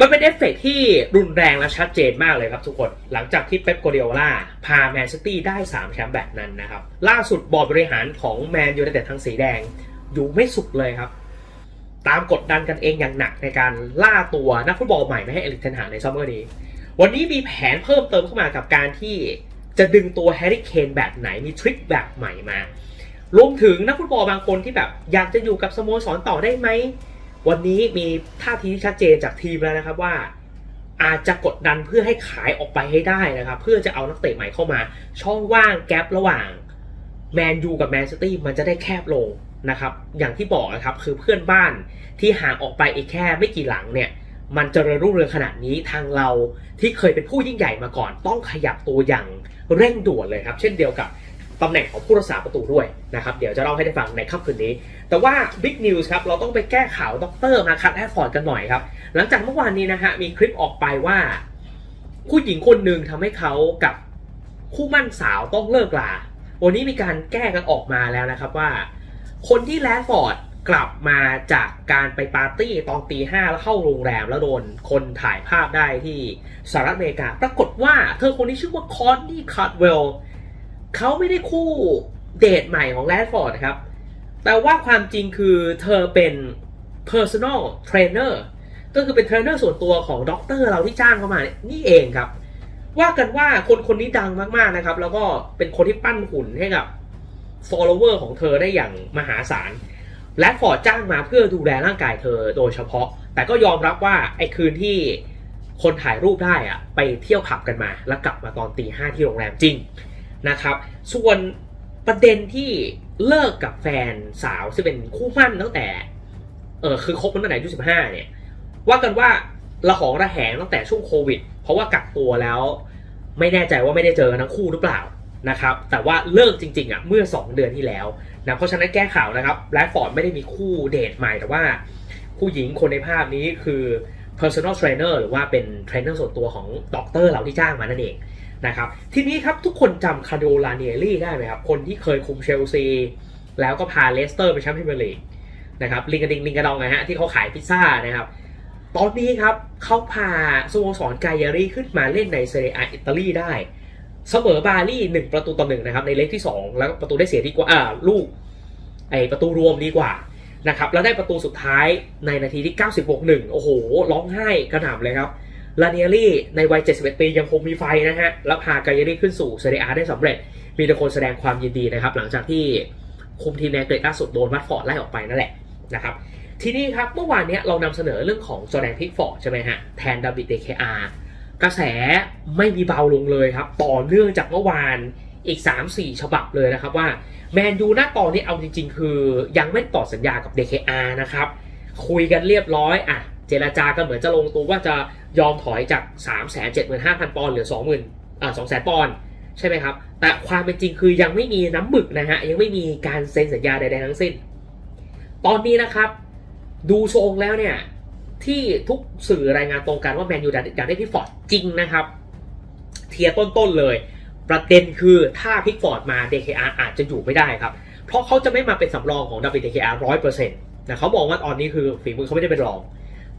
มันเป็นเอฟเฟกต์ที่รุนแรงและชัดเจนมากเลยครับทุกคน หลังจากที่เป๊ปโกวาร์ดิโอลาพาแมนซิตี้ได้ 3 แชมป์แบบนั้นนะครับ ล่าสุดบอร์ดบริหารของแมนยูไนเต็ดทั้งสีแดง อยู่ไม่สุขเลยครับ ตามกดดันกันเองอย่างหนักในการล่าตัวนักฟุตบอลใหม่ไม่ให้เอลิกเทนหาในซัมเมอร์นี้ วันนี้มีแผนเพิ่มเติมเข้ามากับการที่จะดึงตัวแฮร์รี่เคนแบบไหนมีทริคแบบใหม่มารวมถึงนักฟุตบอลบางคนที่แบบอยากจะอยู่กับสโมสรต่อได้ไหม วันนี้มีท่าทีที่ชัดเจนจากทีมแล้วนะครับว่า อาจจะกดดันเพื่อให้ขายออกไปให้ได้นะครับ เพื่อจะเอานักเตะใหม่เข้ามา ช่องว่างแกลบระหว่างแมนยูกับแมนซิตี้มันจะได้แคบลงนะครับ อย่างที่บอกนะครับคือเพื่อนบ้านที่ห่างออกไปอีกแค่ไม่กี่หลังเนี่ยมันเจริญรุ่งเรืองขนาดนี้ทางเราที่เคยเป็นผู้ยิ่งใหญ่มาก่อน ต้องขยับตัวอย่างเร่งด่วนเลยครับ เช่นเดียวกับ ตำแหน่งของผู้รักษาประตูด้วยนะครับเดี๋ยวจะเล่าให้ได้ฟังในค่ำคืนนี้ แต่ว่าบิ๊กนิวส์ครับเราต้องไปแก้ข่าวด็อกเตอร์มาคัตแอดฟอร์ดกันหน่อยครับ หลังจากเมื่อวานนี้นะฮะมีคลิปออกไปว่า ผู้หญิงคนหนึ่งทำให้เขากับคู่มั่นสาวต้องเลิกลา วันนี้มีการแก้กันออกมาแล้วนะครับว่า คนที่แลดฟอร์ดกลับมาจากการไปปาร์ตี้ตอนตีห้าแล้วเข้าโรงแรมแล้วโดนคนถ่ายภาพได้ที่สหรัฐอเมริกา ปรากฏว่าเธอคนนี้ชื่อว่าคอนนี่คาร์ดเวล เขาไม่ได้คู่เดทใหม่ของแลดฟอร์ดครับ แต่ว่าความจริงคือเธอเป็น personal trainer ก็คือเป็นเทรนเนอร์ส่วนตัวของด็อกเตอร์เราที่จ้างเข้ามานี่ยนี่เองครับ ว่ากันว่าคนคนนี้ดังมากๆนะครับ แล้วก็เป็นคนที่ปั้นหุ่นให้กับ follower ของเธอได้อย่างมหาศาล และฟอร์ดจ้างมาเพื่อดูแลร่างกายเธอโดยเฉพาะ แต่ก็ยอมรับว่าไอ้คืนที่คนถ่ายรูปได้อะไปเที่ยวผับกันมา แล้วกลับมาตอนตีห้าที่โรงแรมจริง นะครับ ส่วนประเด็นที่เลิกกับแฟนสาวซึ่งเป็นคู่หมั่นตั้งแต่ เออคือคบกันตั้งแต่อายุสิบห้าเนี่ย ว่ากันว่าระหองระแหงตั้งแต่ช่วงโควิด เพราะว่ากักตัวแล้ว ไม่แน่ใจว่าไม่ได้เจอกันทั้งคู่หรือเปล่านะครับ แต่ว่าเลิกจริงๆอะเมื่อ 2 เดือนที่แล้วนะเพราะฉะนั้นแก้ข่าวนะครับแรดฟอร์ดไม่ได้มีคู่เดทใหม่แต่ว่า ผู้หญิงคนในภาพนี้คือ personal trainer หรือว่าเป็นเทรนเนอร์ส่วนตัวของด็อกเตอร์เราที่จ้างมานั่นเอง นะครับทีนี้ครับทุกคนจำคาร์โดลาเนียรี่ได้ไหมครับ คนที่เคยคุมเชลซี แล้วก็พาเลสเตอร์ไปแชมป์พรีเมียร์ลีกนะครับลิงกระดิงลิงกระดองนะฮะที่เขาขายพิซซ่านะครับตอนนี้ครับเขาพาสโมสรไกยารีขึ้นมาเล่นในเซเรียอิตาลีได้เสมอบาลี่หนึ่งประตูต่อหนึ่งนะครับในเล็กที่ 2 แล้วประตูได้เสียดีกว่าอ่าลูกไอประตูรวมดีกว่านะครับแล้วได้ประตูสุดท้ายในนาทีที่90บวกหนึ่งโอ้โห ร้องไห้กระหน่ำเลยครับ ลาเนียรี่ในวัย 71 ปียังคงมีไฟนะฮะ แล้วพาไกยรี่ขึ้นสู่เซเรียอาได้สำเร็จ มีแต่คนแสดงความยินดีนะครับ หลังจากที่คุมทีมในเกรดล่าสุดโดนวัตฟอร์ดไล่ออกไปนั่นแหละนะครับ ทีนี้ครับเมื่อวานนี้เรานำเสนอเรื่องของจอแดนพิกฟอร์ดใช่ไหมฮะ แทนดาวิดเดเคอาร์กระแสไม่มีเบาลงเลยครับ ต่อเนื่องจากเมื่อวานอีก 3-4 ฉบับเลยนะครับว่าแมนยูหน้าตอนนี้เอาจริง ๆ คือยังไม่ต่อสัญญากับ DKR นะครับ คุยกันเรียบร้อยอะ เจรจาก็เหมือนจะลงตัวว่าจะยอมถอยจาก 3 7 5 0 0 0 ปอนด์เหลือ 20,000อ่า200,000 ปอนด์ใช่ไหมครับ แต่ความเป็นจริงคือยังไม่มีน้ำหมึกนะฮะ ยังไม่มีการเซ็นสัญญาใดๆทั้งสิ้น ตอนนี้นะครับ ดูทรงแล้วเนี่ย ที่ทุกสื่อรายงานตรงกันว่าแมนยูอยากได้พิกฟอร์ดจริงนะครับ เทียร์ต้นๆเลย ประเด็นคือถ้าพิกฟอร์ดมา DKR อาจจะอยู่ไม่ได้ครับ เพราะเขาจะไม่มาเป็นสำรองของดับเบิล DKR ร้อยเปอร์เซ็นต์นะเขามองว่าตอนนี้คือฝีมือเขาไม่ได้เป็นรอง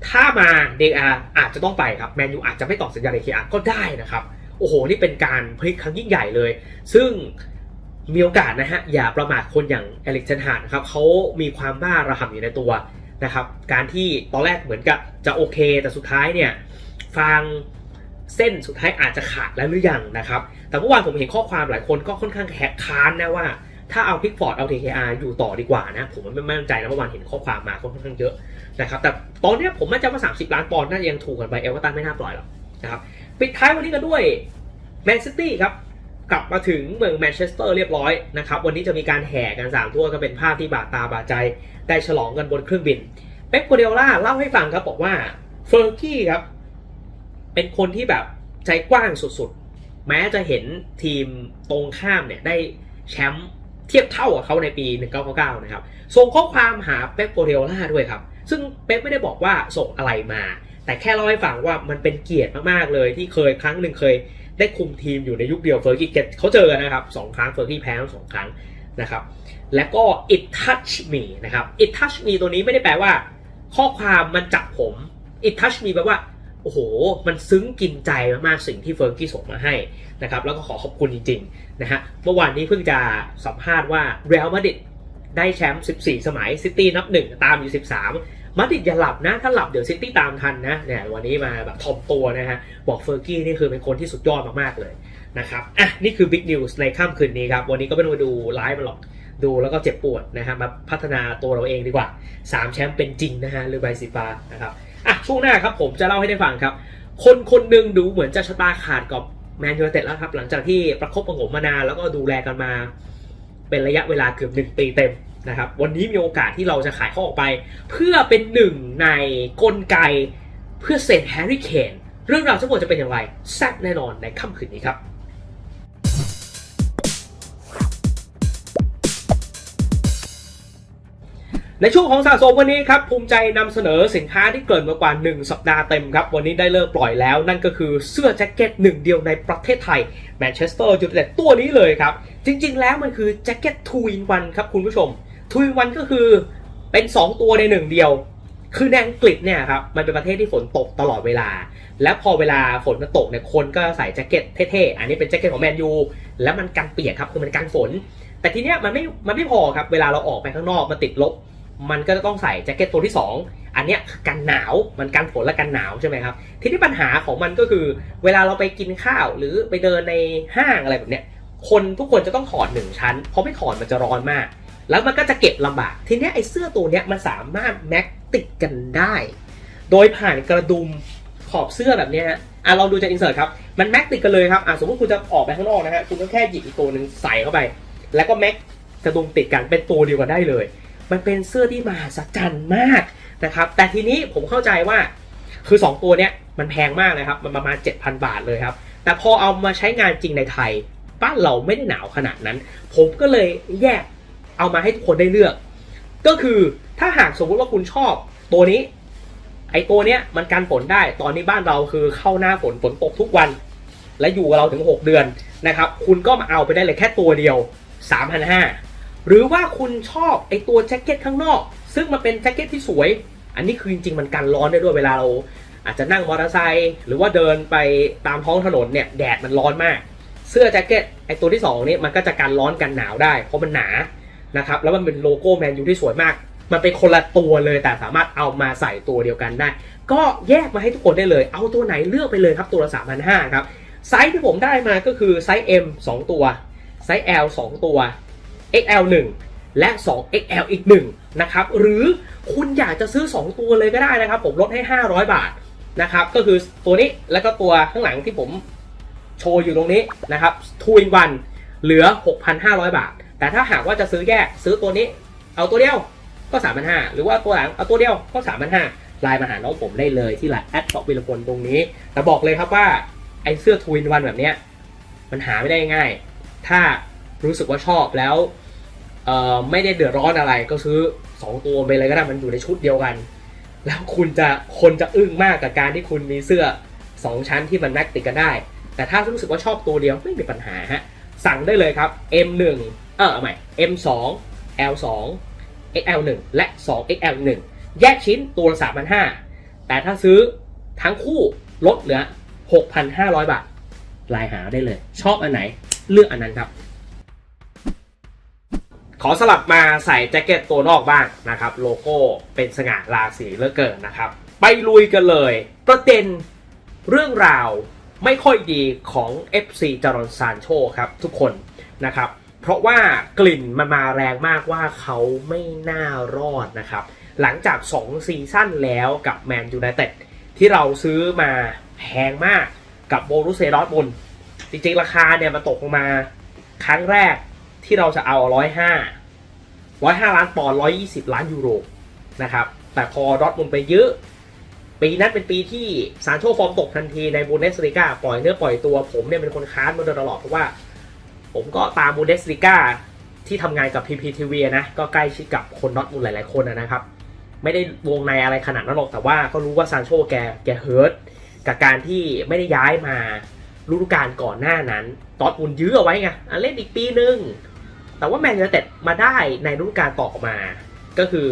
ถ้ามา DKR อาจจะต้องไปครับแมนยูอาจจะไม่ต่อสัญญา DKR ก็ได้นะครับ โอ้โห นี่เป็นการพลิกครั้งยิ่งใหญ่เลย ซึ่งมีโอกาสนะฮะ อย่าประมาทคนอย่างเอลิกเทนฮาร์ดนะครับเขามีความบ้าระห่ำอยู่ในตัวนะครับ การที่ตอนแรกเหมือนกับจะโอเค แต่สุดท้ายเนี่ยฟางเส้นสุดท้ายอาจจะขาดแล้วหรือยังนะครับ แต่เมื่อวานผมเห็นข้อความหลายคนก็ค่อนข้างแหกค้านนะว่าถ้าเอาพิกฟอร์ดเอา TKR อยู่ต่อดีกว่านะ ผมไม่มั่นใจนะเมื่อวานเห็นข้อความมาค่อนข้างเยอะ นะครับแต่ตอนนี้ผมมั่นใจว่า 30 ล้านปอนด์น่าจะยังถูกกันไปเอเวอร์ตันไม่น่าปล่อยหรอกนะครับปิดท้ายวันนี้กันด้วยแมนซิตี้ครับกลับมาถึงเมืองแมนเชสเตอร์เรียบร้อยนะครับวันนี้จะมีการแห่กันสามทั่วก็เป็นภาพที่บาดตาบาดใจ ได้ฉลองกันบนเครื่องบินเป๊ปโกวาร์ดิโอล่าเล่าให้ฟังครับบอกว่าเฟอร์กี้ครับเป็นคนที่แบบใจกว้างสุดๆ แม้จะเห็นทีมตรงข้ามเนี่ยได้แชมป์เทียบเท่ากับเขาในปี 1999 นะครับ ส่งข้อความหาเป๊ปโกวาร์ดิโอล่าด้วยครับ ซึ่งเป๊ปไม่ได้บอกว่าส่งอะไรมา แต่แค่เล่าให้ฟังว่ามันเป็นเกียรติมากๆเลย ที่เคยครั้งหนึ่งเคยได้คุมทีมอยู่ในยุคเดียวเฟอร์กี้เขาเจอกันนะครับสองครั้งเฟอร์กี้แพ้ทั้งสองครั้งนะครับแล้วก็ it touch me นะครับ it touch me ตัวนี้ไม่ได้แปลว่า ข้อความมันจับผม it touch me แปลว่าโอ้โห มันซึ้งกินใจมากๆสิ่งที่เฟอร์กี้ส่งมาให้นะครับแล้วก็ขอขอบคุณจริงๆนะฮะเมื่อวานนี้เพิ่งจะสัมภาษณ์ว่าเรอัลมาดริดได้แชมป์ 14 สมัยซิตี้นับหนึ่งตามอยู่ 13 มาดริดอย่าหลับนะ ถ้าหลับเดี๋ยวซิตี้ตามทันนะเนี่ยวันนี้มาแบบทอมตัวนะฮะบอกเฟอร์กี้นี่คือเป็นคนที่สุดยอดมากๆเลยนะครับอะนี่คือบิ๊กนิวส์ในค่ำคืนนี้ครับ วันนี้ก็ไม่ต้องมาดูไลฟ์มาหรอกดูแล้วก็เจ็บปวดนะฮะมาพัฒนาตัวเราเองดีกว่า 3 แชมป์เป็นจริงนะฮะหรือใบสีฟ้านะครับอะช่วงหน้าครับผมจะเล่าให้ได้ฟังครับ คนคนหนึ่งดูเหมือนจะชะตาขาดกับแมนยูไนเต็ดแล้วครับ หลังจากที่ประคบประหงมมานานแล้วก็ดูแลกันมา เป็นระยะเวลาเกือบหนึ่งปีเต็ม นะครับวันนี้มีโอกาสที่เราจะขายเขาออกไป เพื่อเป็นหนึ่งในกลไกเพื่อเซ็นแฮร์รี่เคนเรื่องราวทั้งหมดจะเป็นอย่างไรแซ่บแน่นอนในค่ำคืนนี้ครับในช่วงของสะสมวันนี้ครับภูมิใจนำเสนอสินค้าที่เกินมากว่า 1 สัปดาห์เต็มครับ วันนี้ได้เลิกปล่อยแล้ว นั่นก็คือเสื้อแจ็คเก็ตหนึ่งเดียวในประเทศไทยแมนเชสเตอร์ยูไนเต็ดตัวนี้เลยครับ จริงๆแล้วมันคือแจ็คเก็ตทูอินวันครับคุณผู้ชม ทูอินวันก็คือเป็น 2 ตัวในหนึ่งเดียว คือในอังกฤษเนี่ยครับมันเป็นประเทศที่ฝนตกตลอดเวลา แล้วพอเวลาฝนมันตกเนี่ยคนก็ใส่แจ็คเก็ตเท่ๆ อันนี้เป็นแจ็คเก็ตของแมนยูแล้วมันกันเปียกครับคือมันกันฝน แต่ทีเนี้ยมันไม่มันไม่พอครับเวลาเราออกไปข้างนอกมันติดลบ มันก็จะต้องใส่แจ็คเก็ตตัวที่ 2 อันเนี้ยกันหนาวมันกันฝนและกันหนาวใช่ไหมครับทีนี้ปัญหาของมันก็คือ เวลาเราไปกินข้าวหรือไปเดินในห้างอะไรแบบเนี้ยคนทุกคนจะต้องถอดหนึ่งชั้นเพราะไม่ถอดมันจะร้อนมาก แล้วมันก็จะเก็บลำบาก ทีนี้ไอ้เสื้อตัวเนี้ยมันสามารถแม็กติดกันได้ โดยผ่านกระดุมขอบเสื้อแบบเนี้ยฮะอะลองดูจากอินเสิร์ตครับ มันแม็กติดกันเลยครับ อะสมมติคุณจะออกไปข้างนอกนะฮะ คุณก็แค่หยิบอีกตัวหนึ่งใส่เข้าไป แล้วก็แม็กกระดุมติดกันเป็นตัวเดียวกันได้เลย มันเป็นเสื้อที่มหัศจรรย์มากนะครับ แต่ทีนี้ผมเข้าใจว่า คือ 2 ตัวเนี้ยมันแพงมากนะครับ มันประมาณ 7,000 บาทเลยครับ แต่พอเอามาใช้งานจริงในไทยบ้านเราไม่ได้หนาวขนาดนั้น ผมก็เลยแยก เอามาให้ทุกคนได้เลือก ก็คือถ้าหากสมมุติว่าคุณชอบตัวนี้ ไอ้ตัวเนี้ยมันกันฝนได้ ตอนนี้บ้านเราคือเข้าหน้าฝนฝนตกทุกวัน และอยู่กับเราถึง 6 เดือนนะครับ คุณก็มาเอาไปได้เลยแค่ตัวเดียว 3,500 หรือว่าคุณชอบไอตัวแจ็คเก็ตข้างนอก ซึ่งมันเป็นแจ็คเก็ตที่สวย อันนี้คือจริงๆมันกันร้อนได้ด้วยเวลาเราอาจจะนั่งมอเตอร์ไซค์หรือว่าเดินไปตามท้องถนนเนี่ยแดดมันร้อนมาก เสื้อแจ็คเก็ตไอตัวที่2นี้มันก็จะกันร้อนกันหนาวได้ เพราะมันหนา นะครับแล้วมันเป็นโลโก้แมนยูที่สวยมาก มันเป็นคนละตัวเลยแต่สามารถเอามาใส่ตัวเดียวกันได้ ก็แยกมาให้ทุกคนได้เลย เอาตัวไหนเลือกไปเลยครับตัวละ3,500ครับไซส์ที่ผมได้มาก็คือไซส์ M 2 ตัว ไซส์ L 2 ตัว XL 1 และ 2 XL อีก1นะครับหรือคุณอยากจะซื้อ 2 ตัวเลยก็ได้นะครับ ผมลดให้ 500 บาทนะครับก็คือตัวนี้แล้วก็ตัวข้างหลังที่ผมโชว์อยู่ตรงนี้นะครับ2 in 1เหลือ 6,500 บาท แต่ถ้าหากว่าจะซื้อแยกซื้อตัวนี้ เอาตัวเดียวก็3,500หรือว่าตัวหลังเอาตัวเดียวก็3,500ไลน์มาหาน้องผมได้เลยที่ไลน์แอดบอกวิลพลตรงนี้ แต่บอกเลยครับว่าไอ้เสื้อ2 in 1แบบเนี้ยมันหาไม่ได้ง่าย ถ้ารู้สึกว่าชอบแล้วไม่ได้เดือดร้อนอะไรก็ซื้อ 2 ตัวไปเลยก็ได้มันอยู่ในชุดเดียวกัน แล้วคุณจะคนจะอึ้งมากกับการที่คุณมีเสื้อ 2 ชั้นที่มันแม็กติดกันได้ แต่ถ้ารู้สึกว่าชอบตัวเดียวไม่มีปัญหาฮะสั่งได้เลยครับ M1 เออเอใหม่ M2 L2 XL1 และ 2 XL1 แยกชิ้นตัวละ3,500 แต่ถ้าซื้อทั้งคู่ลดเหลือ 6,500 บาทลน์หาได้เลย ชอบอันไหนเลือกอันนั้นครับ ขอสลับมาใส่แจ็คเก็ตตัวนอกบ้างนะครับ โลโก้เป็นสง่าราศีเลือเกินนะครับ ไปลุยกันเลยประเด็นเรื่องราวไม่ค่อยดีของ FC จารอนซานโชครับทุกคนนะครับ เพราะว่ากลิ่นมันมาแรงมากว่าเขาไม่น่ารอดนะครับ หลังจาก 2 ซีซั่นแล้วกับแมนยูไนเต็ดที่เราซื้อมาแพงมากกับโบรุเซดอร์ทมุนจริงๆ ราคาเนี่ยมันตกลงมาครั้งแรกที่เราจะเอา 105 105 ล้านปอนด์120 ล้านยูโรนะครับ แต่พอดอร์ทมุนไปเยอะ ปีนั้นเป็นปีที่ซานโชฟอร์มตกทันทีในบูเดสลิก้าปล่อยเนื้อปล่อยตัวผมเนี่ยเป็นคนค้านมาโดยตลอดเพราะว่า ผมก็ตามบูเดสลิก้าที่ทำงานกับ PPTV นะ ก็ใกล้ชิดกับคนดอร์ทมุนหลาย ๆ คนนะครับ ไม่ได้วงในอะไรขนาดนั้นหรอก แต่ว่าก็รู้ว่าซานโชแกแกเฮิร์ตกับการที่ไม่ได้ย้ายมาฤดูกาลก่อนหน้านั้น ตอดอุ่นยื้อเอาไว้ไงเล่นอีกปีนึง แต่ว่าแมนยูเต็ดมาได้ในฤดูกาลต่อมา ก็คือ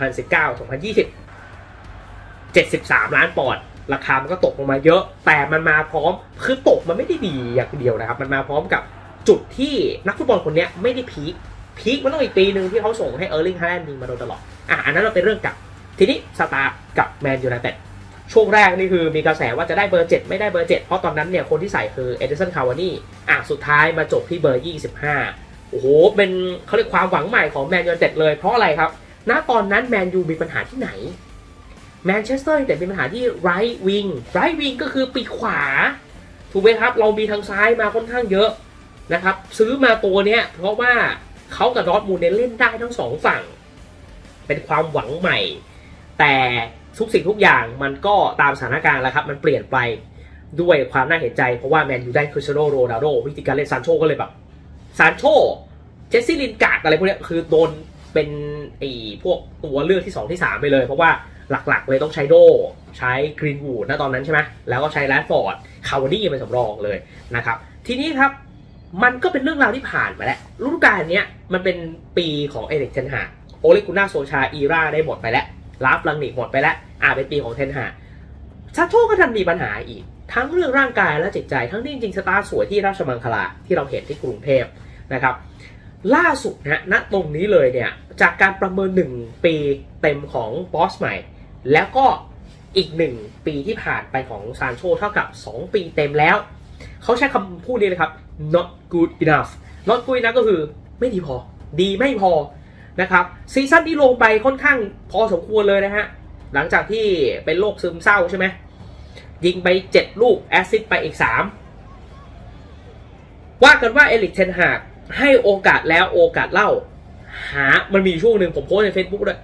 2019 2020 73 ล้านปอนด์ราคามันก็ตกลงมาเยอะ แต่มันมาพร้อมคือตกมันไม่ได้ดีอย่างเดียวนะครับ มันมาพร้อมกับ จุดที่นักฟุตบอลคนนี้ไม่ได้พีคพีคมันต้องอีกปีหนึ่งที่เขาส่งให้เออร์ลิงฮาแลนด์ยิงมาโดยตลอดอะอันนั้นเราเป็นเรื่องกับทีนี้สตาร์กับแมนยูไนเต็ดช่วงแรกนี่คือมีกระแสว่าจะได้เบอร์ 7 ไม่ได้เบอร์ 7 เพราะตอนนั้นเนี่ยคนที่ใส่คือเอเดสันคาวานี่อะสุดท้ายมาจบที่เบอร์ 25 โอ้โห เป็นเขาเรียกความหวังใหม่ของแมนยูไนเต็ดเลย เพราะอะไรครับ ณ ตอนนั้นแมนยูมีปัญหาที่ไหน แมนเชสเตอร์ยูไนเต็ดมีปัญหาที่ไรท์วิงไรท์วิงก็คือปีกขวา ถูกไหมครับ เรามีทางซ้ายมาค่อนข้างเยอะ นะครับ ซื้อมาตัวเนี้ยเพราะว่าเขากับดอร์ทมูลเนี่ยเล่นได้ทั้งสองฝั่ง เป็นความหวังใหม่ แต่ทุกสิ่งทุกอย่างมันก็ตามสถานการณ์แล้วครับ มันเปลี่ยนไปด้วยความน่าเห็นใจ เพราะว่าแมนยูได้คริสเตียโนโรนัลโดวิธีการเล่นซานโชก็เลยแบบซานโชเจสซี่ลินกาดอะไรพวกนี้คือโดนเป็นไอ้พวกตัวเลือกที่ 2 ที่ 3 ไปเลย เพราะว่าหลักๆ เลยต้องใช้โด ใช้กรีนวูดนะตอนนั้นใช่ไหมแล้วก็ใช้แรดฟอร์ดคาวานี่เป็นสำรองเลยนะครับ ทีนี้ครับ มันก็เป็นเรื่องราวที่ผ่านมาแล้วฤดูกาลเนี้ยมันเป็นปีของเอริกเทนฮาโอเลกุน่าโซชาอีราได้หมดไปแล้วลาฟลังนิกหมดไปแล้วอ่าเป็นปีของเทนฮากซาโชก็ทันมีปัญหาอีก ทั้งเรื่องร่างกายและจิตใจ ทั้งที่จริงสตาร์สวยที่ราชมังคลาที่เราเห็นที่กรุงเทพนะครับ ล่าสุดนะณตรงนี้เลยเนี่ยจากการประเมิน 1 ปีเต็มของบอสใหม่ แล้วก็อีก 1 ปีที่ผ่านไปของซานโชเท่ากับ 2 ปีเต็มแล้ว เขาใช้คำพูดนี้เลยครับ not good enough not good enough ก็คือไม่ดีพอ ดีไม่พอนะครับซีซั่นนี้ลงไปค่อนข้างพอสมควรเลยนะฮะ หลังจากที่เป็นโรคซึมเศร้าใช่ไหมยิงไป 7 ลูก แอซิสต์ไปอีก 3 ว่ากันว่าเอลิกเทนฮากให้โอกาสแล้วโอกาสเล่า หา มันมีช่วงหนึ่งผมโพสใน Facebook ด้วย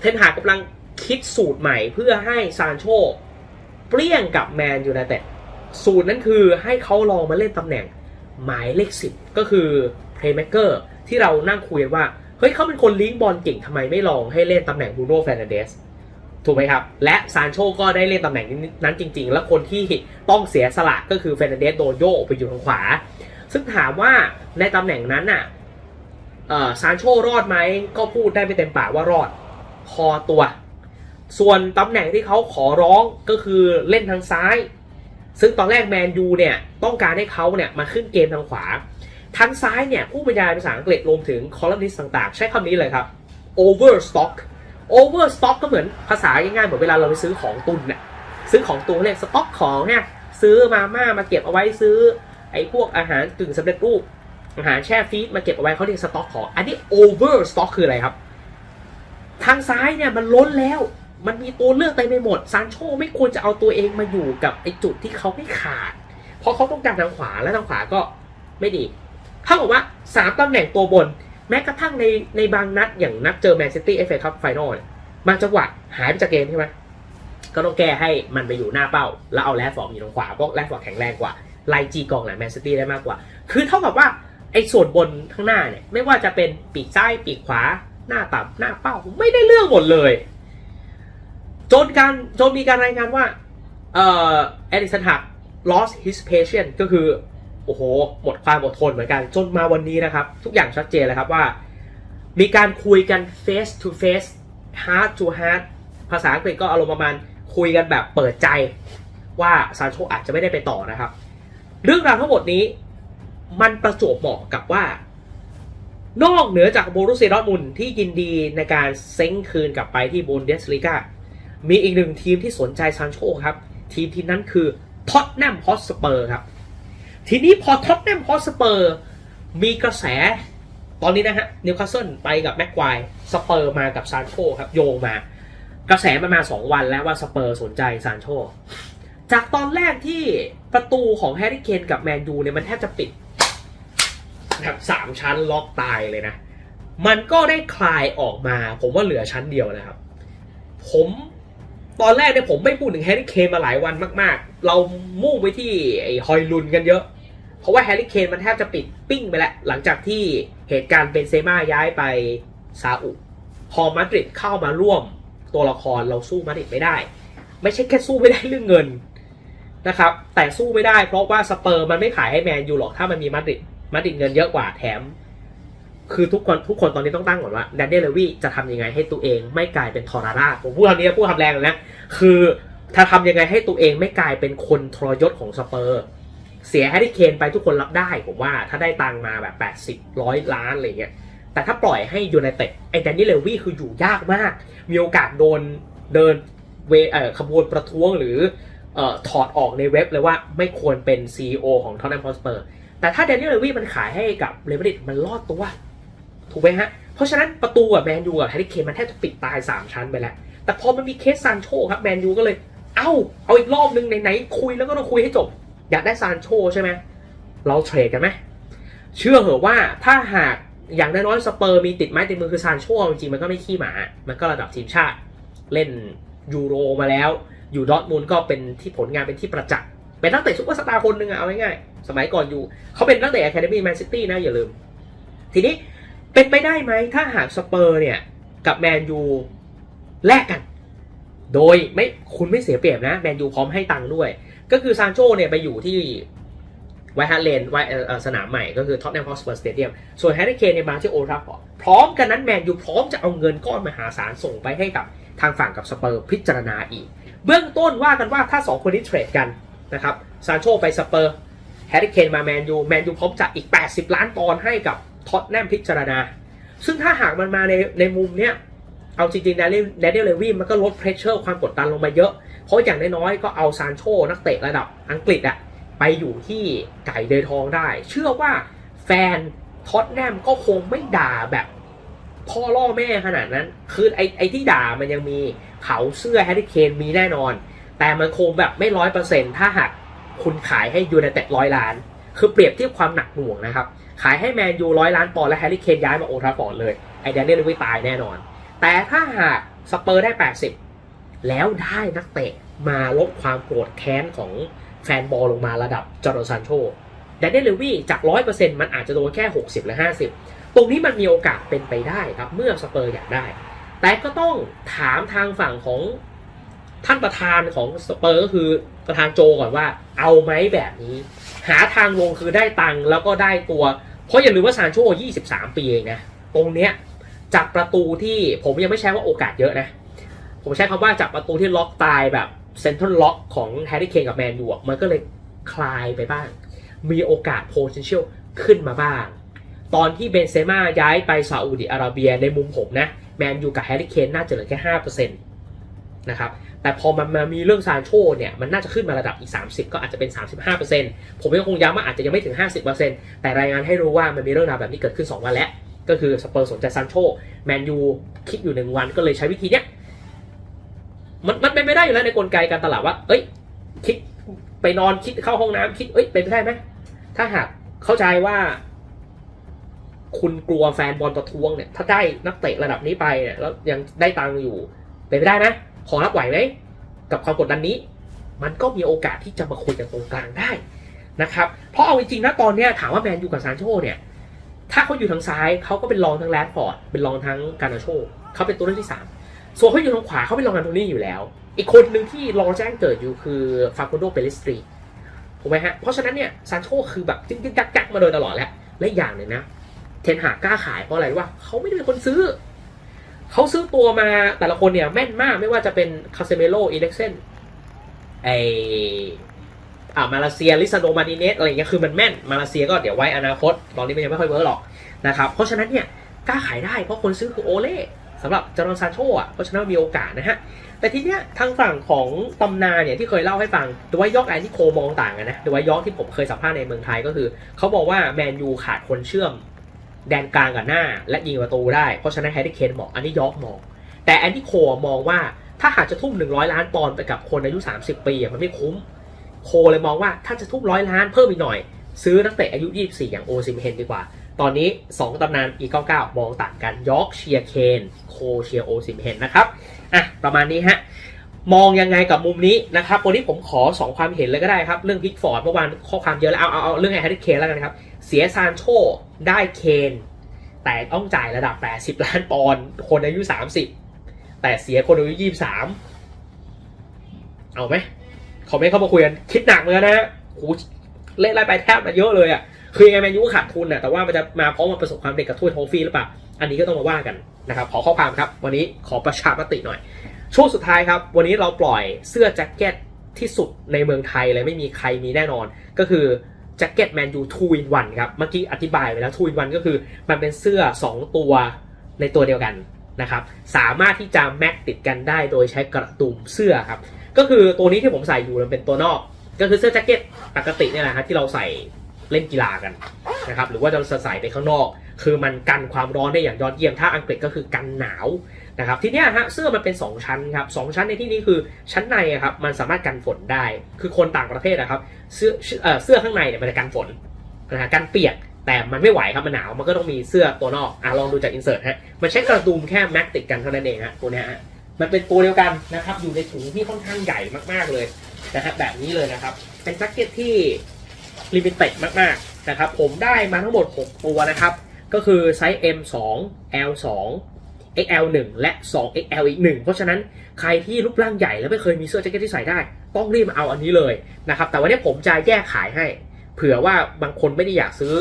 เทนฮากกำลังคิดสูตรใหม่เพื่อให้ซานโชเปลี่ยงกับแมนยูไนเต็ด สูตรนั้นคือให้เขาลองมาเล่นตำแหน่งหมายเลขสิบก็คือ playmaker ที่เรานั่งคุยกันว่า เฮ้ยเขาเป็นคนลิงก์บอลเก่งทำไมไม่ลองให้เล่นตำแหน่งบูโน่แฟรนเดสถูกไหมครับ และซานโชก็ได้เล่นตำแหน่งนั้นจริง ๆ แล้วคนที่ต้องเสียสละก็คือเฟรนเดสโดนโยไปอยู่ทางขวา ซึ่งถามว่าในตำแหน่งนั้นน่ะซานโชรอดไหมก็พูดได้ไม่เต็มปากว่ารอดพอตัว ส่วนตำแหน่งที่เขาขอร้องก็คือเล่นทางซ้าย ซึ่งตอนแรกแมนยูเนี่ยต้องการให้เขาเนี่ยมาขึ้นเกมทางขวา ทางซ้ายเนี่ยผู้บรรยายภาษาอังกฤษรวมถึงคอลัมนิสต์ต่างๆ ใช้คำนี้เลยครับ overstock overstock ก็เหมือนภาษาง่ายๆเหมือนเวลาเราไปซื้อของตุนเนี่ยซื้อของตุนเรียกสต็อกของเนี่ยซื้อมาม่ามาเก็บเอาไว้ซื้อไอ้พวกอาหารกึ่งสำเร็จรูปอาหารแช่ฟรีซมาเก็บเอาไว้เขาเรียกสต็อกของ อันนี้ overstock คืออะไรครับ ทางซ้ายเนี่ยมันล้นแล้ว มันมีตัวเลือกเต็มไปหมดซานโชไม่ควรจะเอาตัวเองมาอยู่กับไอ้จุดที่เขาไม่ขาด เพราะเขาต้องการทางขวาและทางขวาก็ไม่ดีเท่ากับว่าสามตำแหน่งตัวบน แม้กระทั่งในในบางนัดอย่างนัดเจอแมนซิตี้เอฟเอคัพไฟนอลบาจังหวะหายไปจากเกมใช่ไหมก็ต้องแก้ให้มันไปอยู่หน้าเป้า แล้วเอาแรดฟอร์ดอยู่ตรงขวาเพราะแรดฟอร์ดแข็งแรงกว่าไล่จีกองหลังแมนซิตี้ได้มากกว่า คือเท่ากับว่าไอ้ส่วนบนข้างหน้าเนี่ยไม่ว่าจะเป็นปีกซ้ายปีกขวาหน้าต่ำหน้าเป้าไม่ได้เรื่องหมดเลย จนการจนมีการรายงานว่าเอ่อเอลิสันหัก lost his patience ก็คือ โอ้โห หมดความอดทนเหมือนกัน จนมาวันนี้นะครับ ทุกอย่างชัดเจนเลยครับว่า มีการคุยกัน face to face heart to heart ภาษาอังกฤษก็อารมณ์ประมาณคุยกันแบบเปิดใจว่าซานโชอาจจะไม่ได้ไปต่อนะครับ เรื่องราวทั้งหมดนี้มันประจวบเหมาะกับว่า นอกเหนือจากโบรุสเซียดอร์ทมุนที่ยินดีในการเซ้งคืนกลับไปที่บูนเดสลีกา มีอีกหนึ่งทีมที่สนใจซานโชครับ ทีมทีมนั้นคือท็อตแนมฮอสเปอร์ครับ ทีนี้พอท็อตแนมฮอสเปอร์มีกระแสตอนนี้นะฮะนิวคาสเซิลไปกับแม็กควายสเปอร์มากับซานโชครับ โยงมา กระแสมันมา 2 วันแล้วว่าสเปอร์สนใจซานโชจากตอนแรกที่ประตูของแฮร์รี่เคนกับแมนยูเนี่ยมันแทบจะปิดแบบสามชั้นล็อกตายเลยนะ มันก็ได้คลายออกมา ผมว่าเหลือชั้นเดียวนะครับ ผม ตอนแรกเนี่ยผมไม่พูดถึงแฮร์รี่เคนมาหลายวันมาก ๆ เรามุ่งไปที่ไอ้ฮอยลุนกันเยอะ เพราะว่าแฮร์รี่เคนมันแทบจะปิดปิ้งไปแล้ว หลังจากที่เหตุการณ์เบนเซม่าย้ายไปซาอุพอมาดริดเข้ามาร่วมตัวละครเราสู้มาดริดไม่ได้ ไม่ใช่แค่สู้ไม่ได้เรื่องเงินนะครับ แต่สู้ไม่ได้เพราะว่าสเปอร์มันไม่ขายให้แมนยูหรอกถ้ามันมีมาดริดมาดริดเงินเยอะกว่าแถม คือทุกคนทุกคนตอนนี้ต้องตั้งก่อนว่าแดนเนียลเลวี่จะทำยังไงให้ตัวเองไม่กลายเป็นทอราราผมพูดคำนี้พูดคำแรงเลยนะคือถ้าทำยังไงให้ตัวเองไม่กลายเป็นคนทรยศของสเปอร์ เสียแฮร์รี่เคนไปทุกคนรับได้ ผมว่าถ้าได้ตังมาแบบ80ร้อยล้านอะไรเงี้ยแต่ถ้าปล่อยให้ยูไนเต็ดไอ้แดนนี่เลวี่คืออยู่ยากมาก มีโอกาสโดนเดินเวเอ่อขบวนประท้วงหรือเอ่อถอดออกในเว็บเลยว่าไม่ควรเป็น CEO ของท o ต n น a m ม o อ s เ u r แต่ถ้าแดนนี่เลวี่มันขายให้กับเรอัลมาดริดมันรอดตัว ถูกไหมฮะ เพราะฉะนั้นประตูกับแมนยูกับแฮร์รี่เคนมันแทบจะปิดตาย 3 ชั้นไปแล้ว แต่พอมันมีเคสซานโชครับแมนยูก็เลย เอ้า เอาอีกรอบนึงไหนๆคุยแล้วก็ต้องคุยให้จบ อยากได้ซานโชใช่ไหมเราเทรดกันไหมเชื่อเหอะว่าถ้าหากอย่างน้อยๆสเปอร์มีติดไม้ติดมือคือซานโชจริงๆมันก็ไม่ขี้หมา มันก็ระดับทีมชาติ เล่นยูโรมาแล้ว อยู่ดอทมุนด์ก็เป็นที่ผลงานเป็นที่ประจักษ์ เป็นนักเตะซุปเปอร์สตาร์คนหนึ่งอะเอาง่ายๆ สมัยก่อนอยู่ เขาเป็นนักเตะอะคาดมี่แมนซิตี้นะอย่าลืม ทีนี้ เป็นไปได้ไหมถ้าหากสเปอร์เนี่ย กับแมนยูแลกกัน โดยไม่คุณไม่เสียเปรียบนะ แมนยูพร้อมให้ตังค์ด้วย ก็คือซานโชเนี่ยไปอยู่ที่ไวท์ฮาร์เลนไวสนามใหม่ก็คือท็อตแนมฮอสเปอร์สเตเดียมส่วนแฮร์รี่เคนเนี่ยมาที่โอทราฟอร์ดพร้อมกันนั้นแมนยูพร้อมจะเอาเงินก้อนมหาศาลส่งไปให้กับทางฝั่งกับสเปอร์พิจารณาอีก เบื้องต้นว่ากันว่าถ้า 2 คนนี้เทรดกันนะครับซานโชไปสเปอร์แฮร์รี่เคนมาแมนยูแมนยูพร้อมจ่ายอีก 80 ล้านปอนด์ให้กับ ท็อตแนมพิจารณา ซึ่งถ้าหากมันมาในในมุมเนี้ยเอาจริงๆแดเนียลแดเนียลเลวี่มันก็ลดเพรสเชอร์ความกดดันลงมาเยอะ เพราะอย่างน้อยๆก็เอาซานโชนักเตะระดับอังกฤษอะไปอยู่ที่ไก่เดยทองได้ เชื่อว่าแฟนท็อตแนมก็คงไม่ด่าแบบพ่อล่อแม่ขนาดนั้น คือไอ้ไอ้ที่ด่ามันยังมีเขาเสื้อแฮร์รี่เคนมีแน่นอน แต่มันคงแบบไม่ร้อยเปอร์เซ็นต์ถ้าหากคุณขายให้ยูไนเต็ดร้อยล้าน คือเปรียบเทียบความหนักหน่วงนะครับ ขายให้แมนยูร้อยล้านปอนด์และแฮร์รี่เคนย้ายมาโอทราฟอร์ดเลย ไอแดเนียลเลวี่ตายแน่นอน แต่ถ้าหากสเปอร์ได้ 80 แล้วได้นักเตะมาลดความโกรธแค้นของแฟนบอลลงมาระดับจอร์ดซานโชแดนเนียลเลวี่จาก 100%มันอาจจะโดนแค่ 60 หรือ 50 ตรงนี้มันมีโอกาสเป็นไปได้ครับ เมื่อสเปอร์อยากได้ แต่ก็ต้องถามทางฝั่งของท่านประธานของสเปอร์ก็คือประธานโจก่อนว่า เอาไหมแบบนี้ หาทางลงคือได้ตังค์แล้วก็ได้ตัว เพราะอย่าลืมว่าซานโช23 ปีเองนะ ตรงเนี้ยจากประตูที่ผมยังไม่ใช้ว่าโอกาสเยอะนะ ผมใช้คำว่าจากประตูที่ล็อกตายแบบเซนทรัลล็อกของแฮร์รี่เคนกับแมนยูอะมันก็เลยคลายไปบ้าง มีโอกาส potential ขึ้นมาบ้าง ตอนที่เบนเซม่าย้ายไปซาอุดิอาระเบียในมุมผมนะ แมนยูกับแฮร์รี่เคนน่าจะเหลือแค่5% นะครับแต่พอมันมามีเรื่องซานโชเนี่ยมันน่าจะขึ้นมาระดับอีก 30 ก็อาจจะเป็น 35%ผมยังคงย้ำว่าอาจจะยังไม่ถึง 50%แต่รายงานให้รู้ว่ามันมีเรื่องราวแบบนี้เกิดขึ้น 2 วันแล้ว ก็คือสเปอร์สนใจซานโชแมนยูคิดอยู่หนึ่งวันก็เลยใช้วิธีเนี้ยมันมันเป็นไม่ได้อยู่แล้วในกลไกการตลาดว่า เอ้ย คิดไปนอนคิดเข้าห้องน้ำคิดเอ้ยเป็นไปได้ไหมถ้าหากเข้าใจว่า คุณกลัวแฟนบอลประท้วงเนี่ย ถ้าได้นักเตะระดับนี้ไปเนี่ยแล้วยังได้ตังค์อยู่เป็นไปได้ไห มขอรับไหวไหมกับความกดดันนี้ มันก็มีโอกาสที่จะมาคุยกันตรงกลางได้นะครับ เพราะเอาจริงๆนะตอนนี้ถามว่าแมนยูกับซานโชเนี่ย ถ้าเขาอยู่ทางซ้ายเขาก็เป็นรองทั้งแรดฟอร์ดเป็นรองทั้งการาโชเขาเป็นตัวเลือกที่สามส่วนเขาอยู่ทางขวาเขาเป็นรองกันโทนี่อยู่แล้ว อีกคนหนึ่งที่รอแจ้งเกิดอยู่คือฟาโกโดเปริสตรีถูกไหมฮะ เพราะฉะนั้นเนี่ยซานโชคือแบบจึ๊กจึ๊กจักจักมาโดยตลอดแล้วและอีกอย่างหนึ่งนะ เทนหากกล้าขายเพราะอะไรว่าเขาไม่ได้เป็นคนซื้อ เขาซื้อตัวมาแต่ละคนเนี่ยแม่นมากไม่ว่าจะเป็นคาเซเมโลอีเล็กเซนไออ่ามาเลเซียลิซาโดมาดิเนสอะไรเงี้ยคือมันแม่นมาเลเซียก็เดี๋ยวไว้อนาคต ตอนนี้มันยังไม่ค่อยเวิร์กหรอกนะครับเพราะฉะนั้นเนี่ยกล้าขายได้เพราะคนซื้อคือโอเล่สำหรับจอร์นซานโชอะเพราะฉะนั้นมีโอกาสนะฮะแต่ทีเนี้ยทางฝั่งของตำนานเนี่ยที่เคยเล่าให้ฟังดูว่ายอกแอนที่โคมองต่างกันนะดูว่ายอกที่ผมเคยสัมภาษณ์ในเมืองไทยก็คือเขาบอกว่าแมนยูขาดคนเชื่อม แดนกลางกับหน้า และยิงประตูได้ เพราะฉะนั้นแฮร์รี่เคนบอกอันนี้ยอกมอง แต่แอนที่โคมองว่าถ้าหากจะทุ่ม 100 ล้านปอนด์ไปกับคนอายุ 30 ปีมันไม่คุ้ม โคเลยมองว่าถ้าจะทุ่มร้อยล้านเพิ่มอีกหน่อย ซื้อนักเตะอายุ 24 อย่างโอซิมเฮนดีกว่า ตอนนี้ 2ตำนาน E99 มองต่างกันยอกเชียร์เคนโคเชียร์โอซิมเฮนนะครับอะประมาณนี้ฮะมองยังไงกับมุมนี้นะครับวันนี้ผมขอ 2 ความเห็นเลยก็ได้ครับ เรื่องพิกฟอร์ดเมื่อวานข้อความเยอะแล้วเอาเอาเอาเรื่องแฮร์รี่เคนแล้วกันครับ เสียซานโชได้เคน แต่ต้องจ่ายระดับ 80 ล้านปอนด์คนอายุ 30 แต่เสียคนอายุ 23 เอาไหมคอมเมนต์เข้ามาคุยกัน คิดหนักเหมือนกันนะฮะโหเล่นไล่ไปแทบมาเยอะเลยอะ คือยังไงแมนยูขาดทุนอะ แต่ว่ามันจะมาพร้อมมาประสบความสำเร็จกับถ้วยโทฟี่หรือเปล่า อันนี้ก็ต้องมาว่ากันนะครับ ขอข้อความครับ วันนี้ขอประชามติหน่อย ช่วงสุดท้ายครับ วันนี้เราปล่อยเสื้อแจ็คเก็ตที่สุดในเมืองไทยเลยไม่มีใครมีแน่นอน ก็คือ แจ็คเก็ตแมนยูทูอินวันครับ เมื่อกี้อธิบายไปแล้วทูอินวันก็คือมันเป็นเสื้อ 2 ตัวในตัวเดียวกันนะครับสามารถที่จะแม็กติดกันได้โดยใช้กระดุมเสื้อครับ ก็คือตัวนี้ที่ผมใส่อยู่มันเป็นตัวนอก ก็คือเสื้อแจ็คเก็ตปกติเนี่ยแหละครับที่เราใส่เล่นกีฬากันนะครับหรือว่าจะใส่ไปข้างนอก คือมันกันความร้อนได้อย่างยอดเยี่ยมถ้าอังกฤษก็คือกันหนาว นะครับทีนี้ฮะเสื้อมันเป็น 2 ชั้นครับสชั้นในที่นี้คือชั้นในครับมันสามารถกันฝนได้ คือคนต่างประเทศนะครับเสื้อเอ่อเสื้อข้างในเนี่ยมันจะกันฝนนะฮะกันเปียกแต่มันไม่ไหวครับมันหนาวมันก็ต้องมีเสื้อตัวนอกอะลองดูจากอินเสิร์ตฮะมันใช้กระดุมแค่แม็กติดกันเท่านั้นเองฮะตัวเนี้ยฮะมันเป็นตัวเดียวกันนะครับอยู่ในถุงที่ค่อนข้างใหญ่มากๆเลยนะฮะแบบนี้เลยนะครับ เป็นแจ็คเก็ตที่ลิมิเต็ดมากๆนะครับผมได้มาทั้งหมด 6 ตัวนะครับ ก็คือไซส์ M2 L2 XL1 และ 2XL อีก 1 เพราะฉะนั้นใครที่รูปร่างใหญ่แล้วไม่เคยมีเสื้อแจ็คเก็ตที่ใส่ได้ ต้องรีบมาเอาอันนี้เลยนะครับ แต่วันนี้ผมจะแยกขายให้ เผื่อว่าบางคนไม่ได้อยากซื้อ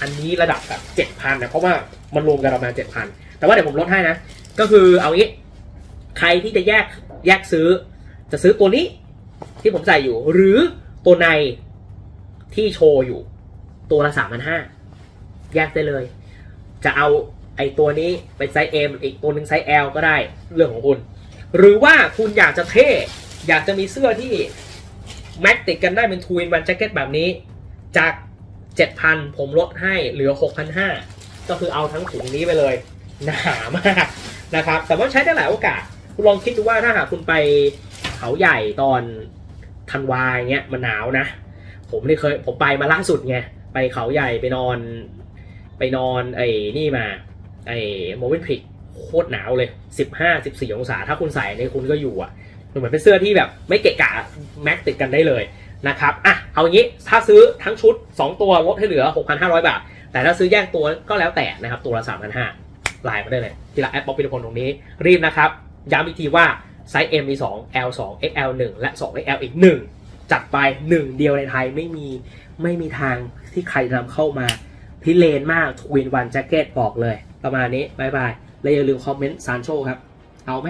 อันนี้ระดับแบบ7,000นะ เพราะว่ามันรวมกันประมาณ7,000แต่ว่าเดี๋ยวผมลดให้นะ ก็คือเอางี้ ใครที่จะแยกแยกซื้อ จะซื้อตัวนี้ที่ผมใส่อยู่ หรือตัวในที่โชว์อยู่ ตัวละ3,500แยกได้เลย จะเอา ไอตัวนี้เป็นไซส์ M อีกตัวหนึ่งไซส์ L ก็ได้เรื่องของคุณ หรือว่าคุณอยากจะเท่ อยากจะมีเสื้อที่แม็กติดกันได้เป็นทูอินวันแจ็คเก็ตแบบนี้ จาก 7,000 ผมลดให้เหลือ 6,500 ก็คือเอาทั้งถุงนี้ไปเลย หนามากนะครับ แต่ว่าใช้ได้หลายโอกาส คุณลองคิดดูว่าถ้าหากคุณไปเขาใหญ่ตอนธันวาอย่างเงี้ยมันหนาวนะ ผมนี่เคยผมไปมาล่าสุดไง ไปเขาใหญ่ไปนอน ไปนอนไอ้นี่มา ไอ้โมเวนพริกโคตรหนาวเลย 15 14 องศา ถ้าคุณใส่เนี่ยคุณก็อยู่อะเหมือนเป็นเสื้อที่แบบไม่เกะกะแม็กติดกันได้เลยนะครับอะเอางี้ถ้าซื้อทั้งชุด 2 ตัวลดให้เหลือ 6,500 บาท แต่ถ้าซื้อแยกตัวก็แล้วแต่นะครับ ตัวละ 3,500ไลน์มาได้เลย ที่ละแอปป๊อปปี้พลตรงนี้รีบนะครับ ย้ำอีกทีว่าไซส์ M มี 2 L 2 XL 1 และ 2 XL อีก 1 จัดไป 1 เดียวในไทยไม่มีไม่มีทางที่ใครนำเข้ามาพิเลนมากทวินวันแจ็คเก็ตบอกเลย ประมาณนี้บายบาย และอย่าลืมคอมเมนต์ซานโชครับ เอาไหม